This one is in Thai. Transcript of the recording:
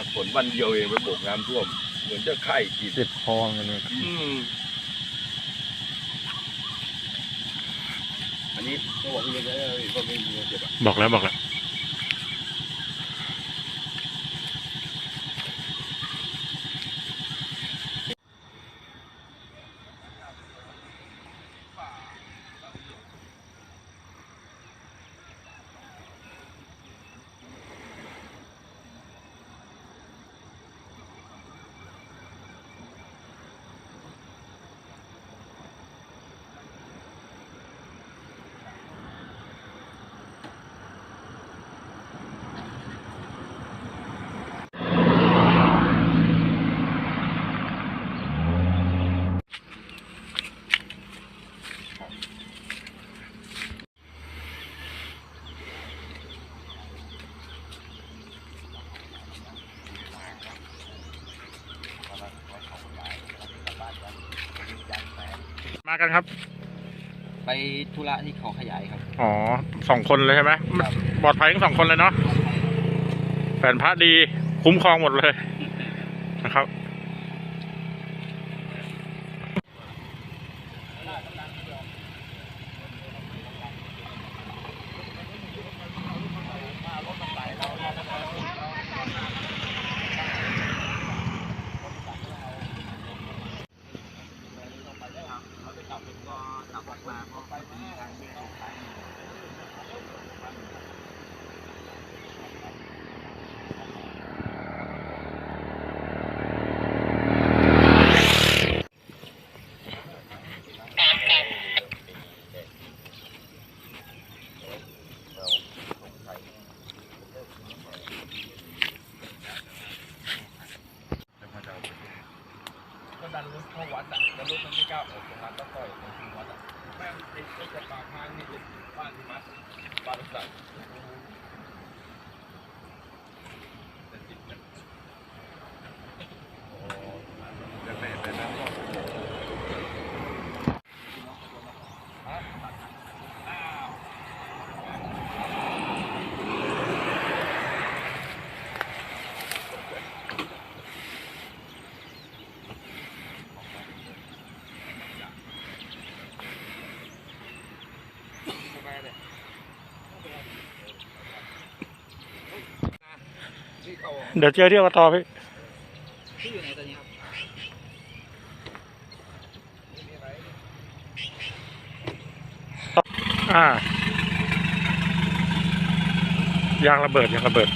ากฝนวันเดียวเองไปโบกน้ำท่วม เหมือนจะไข้กินเจ็บคอเหมือนกันเลยอืมอันนี้ต้องบอกพี่เล็กนะก็ไม่มีเงินเก็บอะบอกแล้วบอกแล้ว มากันครับ ไปธุระที่เขาขยายครับ อ๋อสองคนเลยใช่ไหมปลอดภัยทั้งสองคนเลยเนาะแฟนพระดีคุ้มครองหมดเลยนะครับ ก็ดันรถเข้าวัดอ่ะแล้วรถมันไม่กล้าออกตรงนั้นต้องปล่อย para o เดี๋ยวเจอที่อบตพี่ที่อยู่ไหนตอนนี้ครับอ่ายางระเบิดยางระเบิด